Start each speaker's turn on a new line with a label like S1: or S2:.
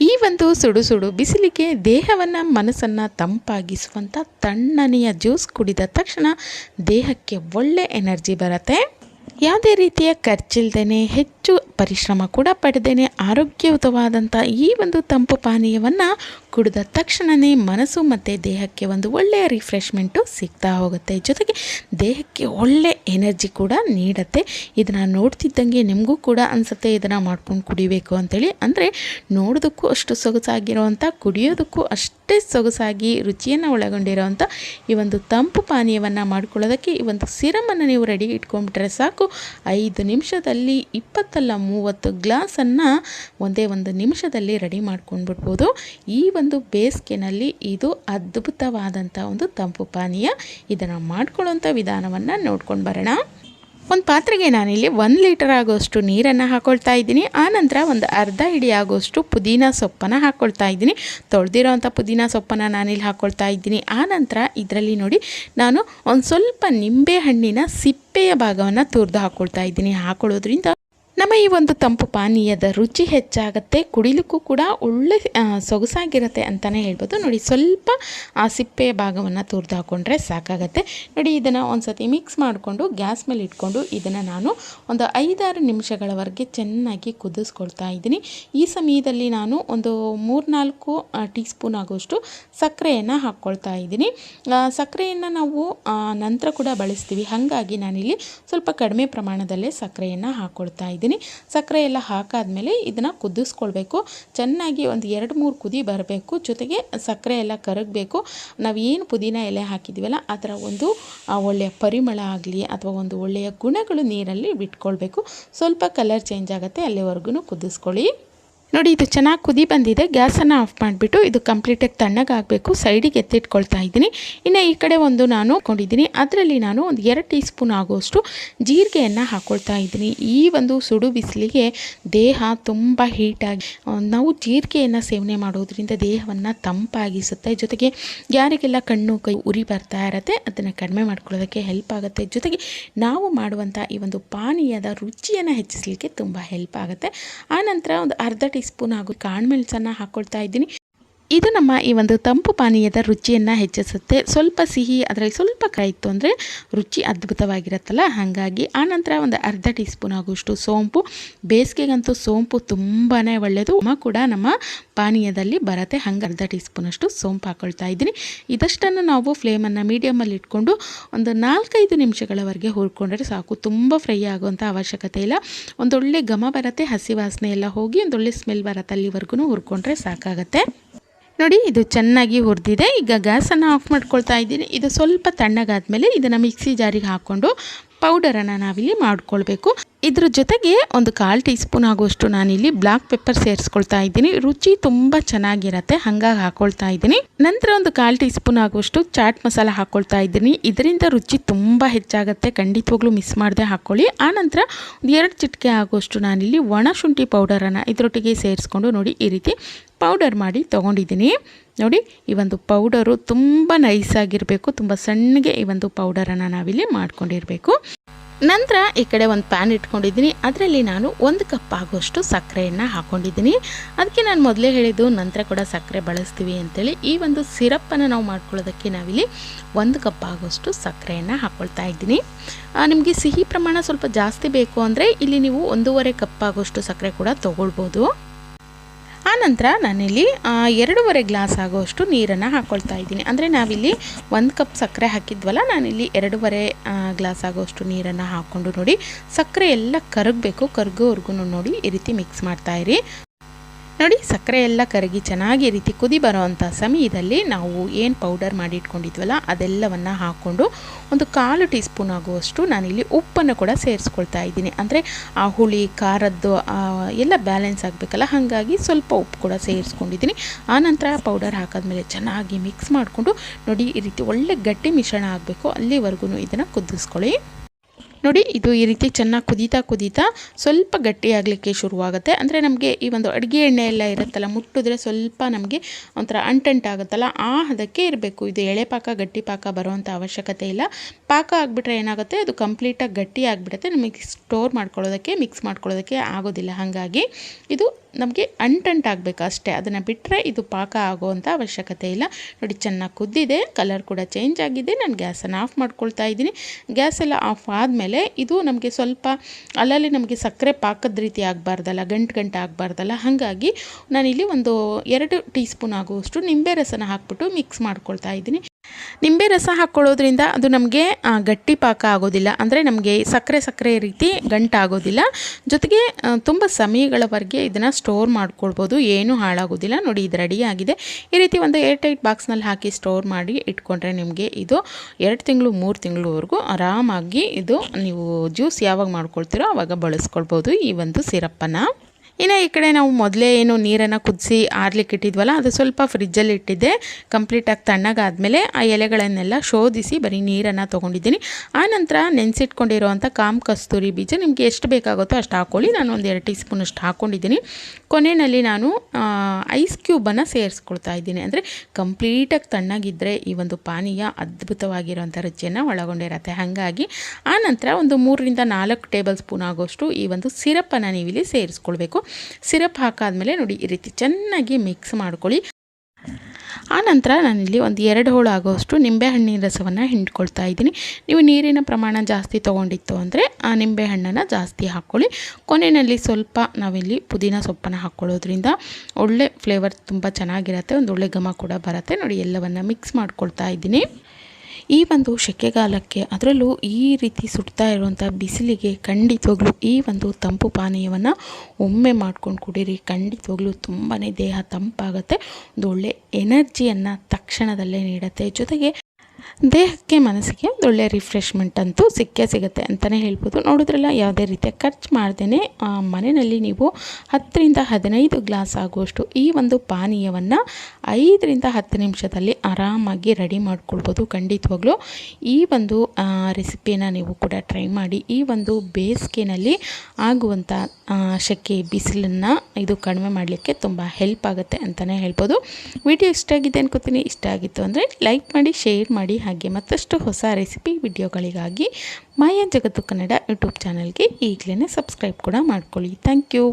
S1: ಈ ಒಂದು ಸುಡು ಸುಡು ಬಿಸಿಲಿಗೆ ದೇಹವನ್ನು ಮನಸ್ಸನ್ನು ತಂಪಾಗಿಸುವಂಥ ತಣ್ಣನೆಯ ಜ್ಯೂಸ್ ಕುಡಿದ ತಕ್ಷಣ ದೇಹಕ್ಕೆ ಒಳ್ಳೆ ಎನರ್ಜಿ ಬರುತ್ತೆ. ಯಾವುದೇ ರೀತಿಯ ಖರ್ಚಿಲ್ದೇ ಹೆಚ್ಚು ಪರಿಶ್ರಮ ಕೂಡ ಪಡೆದೇನೆ ಆರೋಗ್ಯಯುತವಾದಂಥ ಈ ಒಂದು ತಂಪು ಪಾನೀಯವನ್ನು ಕುಡಿದ ತಕ್ಷಣವೇ ಮನಸ್ಸು ಮತ್ತು ದೇಹಕ್ಕೆ ಒಂದು ಒಳ್ಳೆಯ ರಿಫ್ರೆಶ್ಮೆಂಟು ಸಿಗ್ತಾ ಹೋಗುತ್ತೆ. ಜೊತೆಗೆ ದೇಹಕ್ಕೆ ಒಳ್ಳೆ ಎನರ್ಜಿ ಕೂಡ ನೀಡುತ್ತೆ. ಇದನ್ನು ನೋಡ್ತಿದ್ದಂಗೆ ನಿಮಗೂ ಕೂಡ ಅನಿಸುತ್ತೆ ಇದನ್ನು ಮಾಡ್ಕೊಂಡು ಕುಡಿಬೇಕು ಅಂತೇಳಿ. ಅಂದರೆ ನೋಡೋದಕ್ಕೂ ಅಷ್ಟು ಸೊಗಸಾಗಿರುವಂಥ ಕುಡಿಯೋದಕ್ಕೂ ಅಷ್ಟೇ ಸೊಗಸಾಗಿ ರುಚಿಯನ್ನು ಒಳಗೊಂಡಿರುವಂಥ ಈ ಒಂದು ತಂಪು ಪಾನೀಯವನ್ನು ಮಾಡ್ಕೊಳ್ಳೋದಕ್ಕೆ ಈ ಒಂದು ಸಿರಮನ್ನು ನೀವು ರೆಡಿ ಇಟ್ಕೊಂಡ್ಬಿಟ್ರೆ ಸಾಕು. ಐದು ನಿಮಿಷದಲ್ಲಿ ಇಪ್ಪತ್ತಲ್ಲ ಮೂವತ್ತು ಗ್ಲಾಸನ್ನು ಒಂದೇ ಒಂದು ನಿಮಿಷದಲ್ಲಿ ರೆಡಿ ಮಾಡ್ಕೊಂಡ್ಬಿಡ್ಬೋದು. ಈ ಒಂದು ಬೇಸಿಗೆನಲ್ಲಿ ಇದು ಅದ್ಭುತವಾದಂಥ ಒಂದು ತಂಪು ಪಾನೀಯ. ಇದನ್ನು ಮಾಡ್ಕೊಳ್ಳೋಂಥ ವಿಧಾನವನ್ನು ನೋಡ್ಕೊಂಡು ಬರೋಣ. ಒಂದು ಪಾತ್ರೆಗೆ ನಾನಿಲ್ಲಿ ಒಂದು ಲೀಟರ್ ಆಗೋಷ್ಟು ನೀರನ್ನು ಹಾಕ್ಕೊಳ್ತಾ ಇದ್ದೀನಿ. ಆನಂತರ ಒಂದು ಅರ್ಧ ಹಿಡಿ ಆಗೋಷ್ಟು ಪುದೀನ ಸೊಪ್ಪನ್ನು ಹಾಕ್ಕೊಳ್ತಾ ಇದ್ದೀನಿ. ತೊಳೆದಿರೋಂಥ ಪುದೀನ ಸೊಪ್ಪನ್ನು ನಾನಿಲ್ಲಿ ಹಾಕ್ಕೊಳ್ತಾ ಇದ್ದೀನಿ. ಆನಂತರ ಇದರಲ್ಲಿ ನೋಡಿ, ನಾನು ಒಂದು ಸ್ವಲ್ಪ ನಿಂಬೆ ಹಣ್ಣಿನ ಸಿಪ್ಪೆಯ ಭಾಗವನ್ನು ತುರಿದು ಹಾಕ್ಕೊಳ್ತಾ ಇದ್ದೀನಿ. ಹಾಕೊಳ್ಳೋದ್ರಿಂದ ನಮ್ಮ ಈ ಒಂದು ತಂಪು ಪಾನೀಯದ ರುಚಿ ಹೆಚ್ಚಾಗುತ್ತೆ, ಕುಡಿಲಿಕ್ಕೂ ಕೂಡ ಒಳ್ಳೆ ಸೊಗಸಾಗಿರುತ್ತೆ ಅಂತಲೇ ಹೇಳ್ಬೋದು. ನೋಡಿ, ಸ್ವಲ್ಪ ಆ ಸಿಪ್ಪೆಯ ಭಾಗವನ್ನು ತುರಿದು ಹಾಕ್ಕೊಂಡ್ರೆ ಸಾಕಾಗತ್ತೆ. ನೋಡಿ, ಇದನ್ನು ಒಂದು ಸತಿ ಮಿಕ್ಸ್ ಮಾಡಿಕೊಂಡು ಗ್ಯಾಸ್ ಮೇಲೆ ಇಟ್ಕೊಂಡು ಇದನ್ನು ನಾನು ಒಂದು ಐದಾರು ನಿಮಿಷಗಳವರೆಗೆ ಚೆನ್ನಾಗಿ ಕುದಿಸ್ಕೊಳ್ತಾ ಇದ್ದೀನಿ. ಈ ಸಮಯದಲ್ಲಿ ನಾನು ಒಂದು ಮೂರ್ನಾಲ್ಕು ಟೀ ಸ್ಪೂನ್ ಆಗುವಷ್ಟು ಸಕ್ಕರೆಯನ್ನು ಹಾಕ್ಕೊಳ್ತಾ ಇದ್ದೀನಿ. ಸಕ್ಕರೆಯನ್ನು ನಾವು ನಂತರ ಕೂಡ ಬಳಸ್ತೀವಿ. ಹಾಗಾಗಿ ನಾನಿಲ್ಲಿ ಸ್ವಲ್ಪ ಕಡಿಮೆ ಪ್ರಮಾಣದಲ್ಲೇ ಸಕ್ಕರೆಯನ್ನು ಹಾಕ್ಕೊಳ್ತಾ ಇದ್ದೀನಿ. ಸಕ್ಕರೆ ಎಲ್ಲ ಹಾಕಾದಮೇಲೆ ಇದನ್ನು ಕುದಿಸ್ಕೊಳ್ಬೇಕು. ಚೆನ್ನಾಗಿ ಒಂದು ಎರಡು ಮೂರು ಕುದಿ ಬರಬೇಕು. ಜೊತೆಗೆ ಸಕ್ಕರೆ ಎಲ್ಲ ಕರಗಬೇಕು. ನಾವು ಏನು ಪುದೀನ ಎಲೆ ಹಾಕಿದ್ದೀವಲ್ಲ ಅದರ ಒಂದು ಒಳ್ಳೆಯ ಪರಿಮಳ ಆಗಲಿ ಅಥವಾ ಒಂದು ಒಳ್ಳೆಯ ಗುಣಗಳು ನೀರಲ್ಲಿ ಬಿಟ್ಕೊಳ್ಬೇಕು. ಸ್ವಲ್ಪ ಕಲರ್ ಚೇಂಜ್ ಆಗುತ್ತೆ ಅಲ್ಲಿವರೆಗೂ ಕುದಿಸ್ಕೊಳ್ಳಿ. ನೋಡಿ, ಇದು ಚೆನ್ನಾಗಿ ಕುದಿ ಬಂದಿದೆ. ಗ್ಯಾಸನ್ನು ಆಫ್ ಮಾಡಿಬಿಟ್ಟು ಇದು ಕಂಪ್ಲೀಟಾಗಿ ತಣ್ಣಗಾಗಬೇಕು. ಸೈಡಿಗೆ ಎತ್ತಿಟ್ಕೊಳ್ತಾ ಇದ್ದೀನಿ. ಇನ್ನು ಈ ಕಡೆ ಒಂದು ನಾನು ಕೊಂಡಿದ್ದೀನಿ ಅದರಲ್ಲಿ ನಾನು ಒಂದು ಎರಡು ಟೀ ಸ್ಪೂನ್ ಆಗುವಷ್ಟು ಜೀರಿಗೆಯನ್ನು ಹಾಕ್ಕೊಳ್ತಾ ಇದ್ದೀನಿ. ಈ ಒಂದು ಸುಡು ಬಿಸಿಲಿಗೆ ದೇಹ ತುಂಬ ಹೀಟಾಗಿ ನಾವು ಜೀರಿಗೆಯನ್ನು ಸೇವನೆ ಮಾಡೋದ್ರಿಂದ ದೇಹವನ್ನು ತಂಪಾಗಿಸುತ್ತೆ. ಜೊತೆಗೆ ಯಾರಿಗೆಲ್ಲ ಕಣ್ಣು ಕೈ ಉರಿ ಬರ್ತಾ ಇರತ್ತೆ, ಅದನ್ನು ಕಡಿಮೆ ಮಾಡ್ಕೊಳ್ಳೋದಕ್ಕೆ ಹೆಲ್ಪ್ ಆಗುತ್ತೆ. ಜೊತೆಗೆ ನಾವು ಮಾಡುವಂಥ ಈ ಒಂದು ಪಾನೀಯದ ರುಚಿಯನ್ನು ಹೆಚ್ಚಿಸಲಿಕ್ಕೆ ತುಂಬ ಹೆಲ್ಪ್ ಆಗುತ್ತೆ. ಆನಂತರ ಒಂದು ಅರ್ಧ ಸ್ಪೂನ್ ಹಾಗೂ ಕಾಳುಮೆಣಸನ್ನು ಹಾಕ್ಕೊಳ್ತಾ ಇದ್ದೀನಿ. ಇದು ನಮ್ಮ ಈ ಒಂದು ತಂಪು ಪಾನೀಯದ ರುಚಿಯನ್ನು ಹೆಚ್ಚಿಸುತ್ತೆ. ಸ್ವಲ್ಪ ಸಿಹಿ, ಅದರಲ್ಲಿ ಸ್ವಲ್ಪ ಕೈ ಇತ್ತು ಅಂದರೆ ರುಚಿ ಅದ್ಭುತವಾಗಿರುತ್ತಲ್ಲ? ಹಾಗಾಗಿ ಆನಂತರ ಒಂದು ಅರ್ಧ ಟೀ ಸ್ಪೂನ್ ಆಗುವಷ್ಟು ಸೋಂಪು. ಬೇಸಿಗೆಗಂತೂ ಸೋಂಪು ತುಂಬಾ ಒಳ್ಳೆಯದು. ಕೂಡ ನಮ್ಮ ಪಾನೀಯದಲ್ಲಿ ಬರತ್ತೆ. ಹಂಗೆ ಅರ್ಧ ಟೀ ಸ್ಪೂನಷ್ಟು ಸೋಂಪು ಹಾಕ್ಕೊಳ್ತಾ ಇದ್ದೀನಿ. ಇದಷ್ಟನ್ನು ನಾವು ಫ್ಲೇಮನ್ನು ಮೀಡಿಯಮಲ್ಲಿ ಇಟ್ಕೊಂಡು ಒಂದು ನಾಲ್ಕೈದು ನಿಮಿಷಗಳವರೆಗೆ ಹುರ್ಕೊಂಡ್ರೆ ಸಾಕು. ತುಂಬ ಫ್ರೈ ಆಗುವಂಥ ಅವಶ್ಯಕತೆ ಇಲ್ಲ. ಒಂದೊಳ್ಳೆ ಘಮ ಬರುತ್ತೆ, ಹಸಿ ವಾಸನೆ ಎಲ್ಲ ಹೋಗಿ ಒಂದೊಳ್ಳೆ ಸ್ಮೆಲ್ ಬರುತ್ತೆ ಅಲ್ಲಿವರೆಗೂ ಹುರ್ಕೊಂಡ್ರೆ ಸಾಕಾಗತ್ತೆ. ನೋಡಿ, ಇದು ಚೆನ್ನಾಗಿ ಹುರಿದಿದೆ. ಈಗ ಗ್ಯಾಸನ್ನು ಆಫ್ ಮಾಡ್ಕೊಳ್ತಾ ಇದ್ದೀನಿ. ಇದು ಸ್ವಲ್ಪ ತಣ್ಣಗಾದಮೇಲೆ ಇದನ್ನು ಮಿಕ್ಸಿ ಜಾರಿಗೆ ಹಾಕ್ಕೊಂಡು ಪೌಡರನ್ನು ನಾವಿಲ್ಲಿ ಮಾಡ್ಕೊಳ್ಬೇಕು. ಇದ್ರ ಜೊತೆಗೆ ಒಂದು ಕಾಲು ಟೀ ಸ್ಪೂನ್ ಆಗುವಷ್ಟು ನಾನಿಲ್ಲಿ ಬ್ಲಾಕ್ ಪೆಪ್ಪರ್ ಸೇರಿಸ್ಕೊಳ್ತಾ ಇದ್ದೀನಿ. ರುಚಿ ತುಂಬ ಚೆನ್ನಾಗಿರತ್ತೆ, ಹಾಗಾಗಿ ಹಾಕೊಳ್ತಾ ಇದ್ದೀನಿ. ನಂತರ ಒಂದು ಕಾಲು ಟೀ ಸ್ಪೂನ್ ಆಗುವಷ್ಟು ಚಾಟ್ ಮಸಾಲ ಹಾಕ್ಕೊಳ್ತಾ ಇದ್ದೀನಿ. ಇದರಿಂದ ರುಚಿ ತುಂಬ ಹೆಚ್ಚಾಗುತ್ತೆ. ಖಂಡಿತವಾಗ್ಲೂ ಮಿಸ್ ಮಾಡದೆ ಹಾಕ್ಕೊಳ್ಳಿ ಆನಂತರ ಒಂದು ಎರಡು ಚಿಟಿಕೆ ಆಗುವಷ್ಟು ನಾನಿಲ್ಲಿ ಒಣ ಶುಂಠಿ ಪೌಡರನ್ನು ಇದರೊಟ್ಟಿಗೆ ಸೇರಿಸ್ಕೊಂಡು ನೋಡಿ ಈ ರೀತಿ ಪೌಡರ್ ಮಾಡಿ ತೊಗೊಂಡಿದ್ದೀನಿ. ನೋಡಿ, ಈ ಒಂದು ಪೌಡರು ತುಂಬ ನೈಸಾಗಿರಬೇಕು ತುಂಬ ಸಣ್ಣಗೆ ಈ ಒಂದು ಪೌಡರನ್ನು ನಾವಿಲ್ಲಿ ಮಾಡ್ಕೊಂಡಿರಬೇಕು. ನಂತರ ಈ ಕಡೆ ಒಂದು ಪ್ಯಾನ್ ಇಟ್ಕೊಂಡಿದ್ದೀನಿ. ಅದರಲ್ಲಿ ನಾನು ಒಂದು ಕಪ್ ಆಗುವಷ್ಟು ಸಕ್ಕರೆಯನ್ನು ಹಾಕ್ಕೊಂಡಿದ್ದೀನಿ ಅದಕ್ಕೆ ನಾನು ಮೊದಲೇ ಹೇಳಿದ್ದು ನಂತರ ಕೂಡ ಸಕ್ಕರೆ ಬಳಸ್ತೀವಿ ಅಂತೇಳಿ. ಈ ಒಂದು ಸಿರಪ್ಪನ್ನು ನಾವು ಮಾಡ್ಕೊಳ್ಳೋದಕ್ಕೆ ನಾವಿಲ್ಲಿ ಒಂದು ಕಪ್ ಆಗುವಷ್ಟು ಸಕ್ಕರೆಯನ್ನು ಹಾಕ್ಕೊಳ್ತಾ ಇದ್ದೀನಿ. ನಿಮಗೆ ಸಿಹಿ ಪ್ರಮಾಣ ಸ್ವಲ್ಪ ಜಾಸ್ತಿ ಬೇಕು ಅಂದರೆ ಇಲ್ಲಿ ನೀವು ಒಂದೂವರೆ ಕಪ್ ಆಗುವಷ್ಟು ಸಕ್ಕರೆ ಕೂಡ ತೊಗೊಳ್ಬೋದು. ಆನಂತರ ನಾನಿಲ್ಲಿ ಎರಡೂವರೆ ಗ್ಲಾಸ್ ಆಗೋಷ್ಟು ನೀರನ್ನು ಹಾಕ್ಕೊಳ್ತಾ ಇದ್ದೀನಿ. ಅಂದರೆ ನಾವಿಲ್ಲಿ ಒಂದು ಕಪ್ ಸಕ್ಕರೆ ಹಾಕಿದ್ವಲ್ಲ, ನಾನಿಲ್ಲಿ ಎರಡೂವರೆ ಗ್ಲಾಸ್ ಆಗೋಷ್ಟು ನೀರನ್ನು ಹಾಕ್ಕೊಂಡು ನೋಡಿ, ಸಕ್ಕರೆ ಎಲ್ಲ ಕರಗಬೇಕು ಕರಗೋವರೆಗೂ ನೋಡಿ ಈ ರೀತಿ ಮಿಕ್ಸ್ ಮಾಡ್ತಾ ಇರಿ. ನೋಡಿ, ಸಕ್ಕರೆ ಎಲ್ಲ ಕರಗಿ ಚೆನ್ನಾಗಿ ರೀತಿ ಕುದಿ ಬರೋವಂಥ ಸಮಯದಲ್ಲಿ ನಾವು ಏನು ಪೌಡರ್ ಮಾಡಿ ಇಟ್ಕೊಂಡಿದ್ವಲ್ಲ ಅದೆಲ್ಲವನ್ನು ಹಾಕ್ಕೊಂಡು ಒಂದು ಕಾಲು ಟೀ ಸ್ಪೂನ್ ಆಗುವಷ್ಟು ನಾನಿಲ್ಲಿ ಉಪ್ಪನ್ನು ಕೂಡ ಸೇರಿಸ್ಕೊಳ್ತಾ ಇದ್ದೀನಿ. ಅಂದರೆ ಆ ಹುಳಿ, ಖಾರದ್ದು ಎಲ್ಲ ಬ್ಯಾಲೆನ್ಸ್ ಆಗಬೇಕಲ್ಲ, ಹಾಗಾಗಿ ಸ್ವಲ್ಪ ಉಪ್ಪು ಕೂಡ ಸೇರಿಸ್ಕೊಂಡಿದ್ದೀನಿ. ಆನಂತರ ಪೌಡರ್ ಹಾಕಾದ್ಮೇಲೆ ಚೆನ್ನಾಗಿ ಮಿಕ್ಸ್ ಮಾಡಿಕೊಂಡು ನೋಡಿ, ಈ ರೀತಿ ಒಳ್ಳೆ ಗಟ್ಟಿ ಮಿಶ್ರಣ ಆಗಬೇಕು ಅಲ್ಲಿವರೆಗೂ ಇದನ್ನು ಕುದಿಸ್ಕೊಳ್ಳಿ. ನೋಡಿ, ಇದು ಈ ರೀತಿ ಚೆನ್ನಾಗಿ ಕುದೀತಾ ಕುದೀತಾ ಸ್ವಲ್ಪ ಗಟ್ಟಿಯಾಗಲಿಕ್ಕೆ ಶುರುವಾಗುತ್ತೆ. ಅಂದರೆ ನಮಗೆ ಈ ಒಂದು ಅಡುಗೆ ಎಣ್ಣೆ ಎಲ್ಲ ಇರುತ್ತಲ್ಲ, ಮುಟ್ಟಿದ್ರೆ ಸ್ವಲ್ಪ ನಮಗೆ ಒಂಥರ ಅಂಟಂಟಾಗುತ್ತಲ್ಲ ಆ ಹದಕ್ಕೆ ಇರಬೇಕು. ಇದು ಎಳೆ ಪಾಕ, ಗಟ್ಟಿ ಪಾಕ ಬರುವಂಥ ಅವಶ್ಯಕತೆ ಇಲ್ಲ. ಪಾಕ ಆಗಿಬಿಟ್ರೆ ಏನಾಗುತ್ತೆ, ಅದು ಕಂಪ್ಲೀಟಾಗಿ ಗಟ್ಟಿ ಆಗಿಬಿಡುತ್ತೆ. ನಮಗೆ ಸ್ಟೋರ್ ಮಾಡ್ಕೊಳ್ಳೋದಕ್ಕೆ, ಮಿಕ್ಸ್ ಮಾಡ್ಕೊಳ್ಳೋದಕ್ಕೆ ಆಗೋದಿಲ್ಲ. ಹಾಗಾಗಿ ಇದು ನಮಗೆ ಅಂಟಂಟಾಗಬೇಕು ಅಷ್ಟೇ. ಅದನ್ನು ಬಿಟ್ಟರೆ ಇದು ಪಾಕ ಆಗುವಂಥ ಅವಶ್ಯಕತೆ ಇಲ್ಲ. ನೋಡಿ, ಚೆನ್ನಾಗಿ ಕುದ್ದಿದೆ, ಕಲರ್ ಕೂಡ ಚೇಂಜ್ ಆಗಿದೆ. ನಾನು ಗ್ಯಾಸನ್ನು ಆಫ್ ಮಾಡ್ಕೊಳ್ತಾ ಇದ್ದೀನಿ. ಗ್ಯಾಸ್ ಎಲ್ಲ ಆಫ್ ಆದಮೇಲೆ ಇದು ನಮಗೆ ಸ್ವಲ್ಪ ಅಲ್ಲಲ್ಲಿ ನಮಗೆ ಸಕ್ಕರೆ ಪಾಕದ ರೀತಿ ಆಗಬಾರ್ದಲ್ಲ, ಗಂಟು ಗಂಟು ಆಗಬಾರ್ದಲ್ಲ. ಹಾಗಾಗಿ ನಾನಿಲ್ಲಿ ಒಂದು ಎರಡು ಟೀ ಸ್ಪೂನ್ ಆಗುವಷ್ಟು ನಿಂಬೆ ರಸನ ಹಾಕ್ಬಿಟ್ಟು ಮಿಕ್ಸ್ ಮಾಡ್ಕೊಳ್ತಾ ಇದ್ದೀನಿ. ನಿಂಬೆ ರಸ ಹಾಕ್ಕೊಳ್ಳೋದ್ರಿಂದ ಅದು ನಮಗೆ ಗಟ್ಟಿ ಪಾಕ ಆಗೋದಿಲ್ಲ. ಅಂದರೆ ನಮಗೆ ಸಕ್ಕರೆ ಸಕ್ಕರೆ ರೀತಿ ಗಂಟಾಗೋದಿಲ್ಲ. ಜೊತೆಗೆ ತುಂಬ ಸಮಯಗಳವರೆಗೆ ಇದನ್ನು ಸ್ಟೋರ್ ಮಾಡ್ಕೊಳ್ಬೋದು. ಏನೂ ಹಾಳಾಗೋದಿಲ್ಲ. ನೋಡಿ, ಇದು ರೆಡಿಯಾಗಿದೆ ಈ ರೀತಿ ಒಂದು ಏರ್ ಟೈಟ್ ಬಾಕ್ಸ್ನಲ್ಲಿ ಹಾಕಿ ಸ್ಟೋರ್ ಮಾಡಿ ಇಟ್ಕೊಂಡ್ರೆ ನಿಮಗೆ ಇದು ಎರಡು ತಿಂಗಳು, ಮೂರು ತಿಂಗಳವರೆಗೂ ಆರಾಮಾಗಿ ಇದು ನೀವು ಜ್ಯೂಸ್ ಯಾವಾಗ ಮಾಡ್ಕೊಳ್ತೀರೋ ಆವಾಗ ಬಳಸ್ಕೊಳ್ಬೋದು ಈ ಒಂದು ಸಿರಪ್ಪನ್ನು. ಇನ್ನು ಈ ಕಡೆ ನಾವು ಮೊದಲೇ ಏನು ನೀರನ್ನು ಕುದಿಸಿ ಆರ್ಲಿಕ್ಕೆ ಇಟ್ಟಿದ್ವಲ್ಲ, ಅದು ಸ್ವಲ್ಪ ಫ್ರಿಜ್ಜಲ್ಲಿ ಇಟ್ಟಿದ್ದೆ. ಕಂಪ್ಲೀಟಾಗಿ ತಣ್ಣಗಾದಮೇಲೆ ಆ ಎಲೆಗಳನ್ನೆಲ್ಲ ಶೋಧಿಸಿ ಬರೀ ನೀರನ್ನು ತೊಗೊಂಡಿದ್ದೀನಿ. ಆನಂತರ ನೆನೆಸಿಟ್ಕೊಂಡಿರೋವಂಥ ಕಾಮ್ ಕಸ್ತೂರಿ ಬೀಜ ನಿಮಗೆ ಎಷ್ಟು ಬೇಕಾಗುತ್ತೋ ಅಷ್ಟು ಹಾಕ್ಕೊಳ್ಳಿ ನಾನು ಒಂದು ಎರಡು ಟೀ ಸ್ಪೂನಷ್ಟು ಹಾಕ್ಕೊಂಡಿದ್ದೀನಿ ಕೊನೆಯಲ್ಲಿ ನಾನು ಐಸ್ ಕ್ಯೂಬನ್ನು ಸೇರಿಸ್ಕೊಳ್ತಾ ಇದ್ದೀನಿ. ಅಂದರೆ ಕಂಪ್ಲೀಟಾಗಿ ತಣ್ಣಗಿದ್ದರೆ ಈ ಒಂದು ಪಾನೀಯ ಅದ್ಭುತವಾಗಿರುವಂಥ ರುಚಿಯನ್ನು ಒಳಗೊಂಡಿರುತ್ತೆ. ಹಾಗಾಗಿ ಆನಂತರ ಒಂದು ಮೂರರಿಂದ ನಾಲ್ಕು ಟೇಬಲ್ ಸ್ಪೂನ್ ಆಗೋಷ್ಟು ಈ ಒಂದು ಸಿರಪ್ಪನ್ನು ನೀವಿಲ್ಲಿ ಸೇರಿಸ್ಕೊಳ್ಬೇಕು. ಸಿರಪ್ ಹಾಕಾದಮೇಲೆ ನೋಡಿ ಈ ರೀತಿ ಚೆನ್ನಾಗಿ ಮಿಕ್ಸ್ ಮಾಡ್ಕೊಳ್ಳಿ. ಆನಂತರ ನಾನಿಲ್ಲಿ ಒಂದು ಎರಡು ಹೋಳು ಆಗೋಷ್ಟು ನಿಂಬೆಹಣ್ಣಿನ ರಸವನ್ನು ಹಿಂಡ್ಕೊಳ್ತಾ ಇದ್ದೀನಿ. ನೀವು ನೀರಿನ ಪ್ರಮಾಣ ಜಾಸ್ತಿ ತೊಗೊಂಡಿತ್ತು ಅಂದರೆ ಆ ನಿಂಬೆಹಣ್ಣನ್ನು ಜಾಸ್ತಿ ಹಾಕ್ಕೊಳ್ಳಿ. ಕೊನೆಯಲ್ಲಿ ಸ್ವಲ್ಪ ನಾವಿಲ್ಲಿ ಪುದೀನ ಸೊಪ್ಪನ್ನು ಹಾಕ್ಕೊಳ್ಳೋದ್ರಿಂದ ಒಳ್ಳೆ ಫ್ಲೇವರ್ ತುಂಬ ಚೆನ್ನಾಗಿರುತ್ತೆ, ಒಂದು ಒಳ್ಳೆ ಘಮ ಕೂಡ ಬರುತ್ತೆ. ನೋಡಿ ಎಲ್ಲವನ್ನು ಮಿಕ್ಸ್ ಮಾಡ್ಕೊಳ್ತಾ ಇದ್ದೀನಿ. ಈ ಒಂದು ಸೆಕೆಗಾಲಕ್ಕೆ ಅದರಲ್ಲೂ ಈ ರೀತಿ ಸುಡ್ತಾ ಇರುವಂಥ ಬಿಸಿಲಿಗೆ ಖಂಡಿತವಾಗ್ಲೂ ಈ ಒಂದು ತಂಪು ಪಾನೀಯವನ್ನು ಒಮ್ಮೆ ಮಾಡ್ಕೊಂಡು ಕುಡೀರಿ. ಖಂಡಿತವಾಗ್ಲೂ ತುಂಬಾ ದೇಹ ತಂಪಾಗುತ್ತೆ. ಒಂದು ಒಳ್ಳೆ ಎನರ್ಜಿಯನ್ನು ತಕ್ಷಣದಲ್ಲೇ ನೀಡುತ್ತೆ. ಜೊತೆಗೆ ದೇಹಕ್ಕೆ ಮನಸ್ಸಿಗೆ ಒಳ್ಳೆ ರಿಫ್ರೆಶ್ಮೆಂಟ್ ಅಂತೂ ಸಿಕ್ಕೇ ಸಿಗುತ್ತೆ ಅಂತಲೇ ಹೇಳ್ಬೋದು. ನೋಡಿದ್ರಲ್ಲ, ಯಾವುದೇ ರೀತಿಯ ಖರ್ಚು ಮಾಡ್ದೇ ಮನೆಯಲ್ಲಿ ನೀವು ಹತ್ತರಿಂದ ಹದಿನೈದು ಗ್ಲಾಸ್ ಆಗುವಷ್ಟು ಈ ಒಂದು ಪಾನೀಯವನ್ನು ಐದರಿಂದ ಹತ್ತು ನಿಮಿಷದಲ್ಲಿ ಆರಾಮಾಗಿ ರೆಡಿ ಮಾಡ್ಕೊಳ್ಬೋದು. ಖಂಡಿತವಾಗ್ಲೂ ಈ ಒಂದು ರೆಸಿಪಿನ ನೀವು ಕೂಡ ಟ್ರೈ ಮಾಡಿ ಈ ಒಂದು ಬೇಸಿಗೆನಲ್ಲಿ ಆಗುವಂಥ ಶೆಕೆ, ಬಿಸಿಲನ್ನು ಇದು ಕಡಿಮೆ ಮಾಡಲಿಕ್ಕೆ ತುಂಬ ಹೆಲ್ಪ್ ಆಗುತ್ತೆ ಅಂತಲೇ ಹೇಳ್ಬೋದು. ವಿಡಿಯೋ ಇಷ್ಟ ಆಗಿದೆ ಅನ್ಕೋತೀನಿ. ಇಷ್ಟ ಆಗಿತ್ತು ಅಂದರೆ ಲೈಕ್ ಮಾಡಿ ಶೇರ್ ಮಾಡಿ ಹಾಗೆ ಮತ್ತಷ್ಟು ಹೊಸ ರೆಸಿಪಿ ವಿಡಿಯೋಗಳಿಗಾಗಿ ಮಾಯಾ ಜಗತ್ತು ಕನ್ನಡ ಯೂಟ್ಯೂಬ್ ಚಾನಲ್ಗೆ ಈಗಲೇ ಸಬ್ಸ್ಕ್ರೈಬ್ ಕೂಡ ಮಾಡ್ಕೊಳ್ಳಿ. Thank you